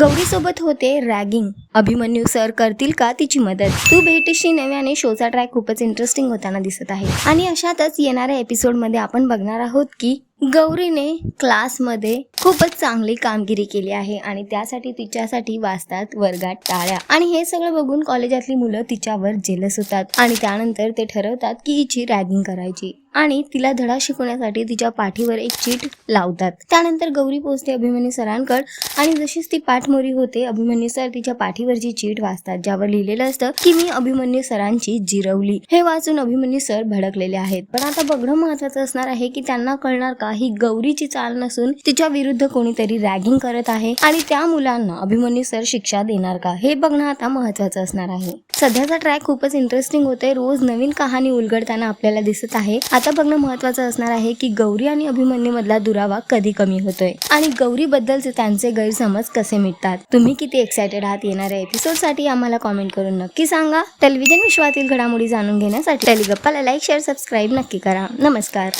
गौरीसोबत होते ragging. Abhimanyu sir करतील का तिची मदत? तू भेटीशी नव्याने शोचा ट्रॅक खूपच इंटरेस्टिंग होताना दिसत आहे. आणि अशातच येणाऱ्या एपिसोडमध्ये आपण बघणार आहोत की गौरीने क्लासमध्ये खूपच चांगली कामगिरी केली आहे आणि त्यासाठी तिच्यासाठी वाचतात वर्गात टाळ्या. आणि हे सगळं बघून कॉलेजातली मुलं तिच्यावर जेलस होतात आणि त्यानंतर ते ठरवतात की हिची रॅगिंग करायची आणि तिला धडा शिकवण्यासाठी तिच्या पाठीवर एक चीट लावतात. त्यानंतर गौरी पोचते अभिमन्यू सरांकड आणि जशीच ती पाठमोरी होते अभिमन्यू सर तिच्या पाठीवरची चीट वाचतात ज्यावर लिहिलेलं असतं की मी अभिमन्यू सरांची जिरवली. हे वाचून अभिमन्यू सर भडकलेले आहेत. पण आता बघणं महत्वाचं असणार आहे की त्यांना कळणार का ही गौरीची चाल नसून तिच्या विरुद्ध कोणीतरी रॅगिंग करत आहे आणि त्या मुलांना अभिमन्यू सर शिक्षा देणार का? हे बघणं आता महत्वाचं असणार आहे. सध्याचा ट्रॅक खूपच इंटरेस्टिंग होतोय. रोज नवीन कहाणी उलगडताना आपल्याला दिसत आहे. आता बघणं महत्वाचं असणार आहे की गौरी आणि अभिमन्यू मधला दुरावा कधी कमी होतोय? आणि गौरी बद्दलचे त्यांचे गैरसमज कसे मिटतात? तुम्ही किती एक्सायटेड आहात? येणाऱ्या एपिसोडसाठी आम्हाला कॉमेंट करून नक्की सांगा. टेलिव्हिजन विश्वातील घडामोडी जाणून घेण्यासाठी टेलिगप्पाला लाईक शेअर सबस्क्राईब नक्की करा. नमस्कार.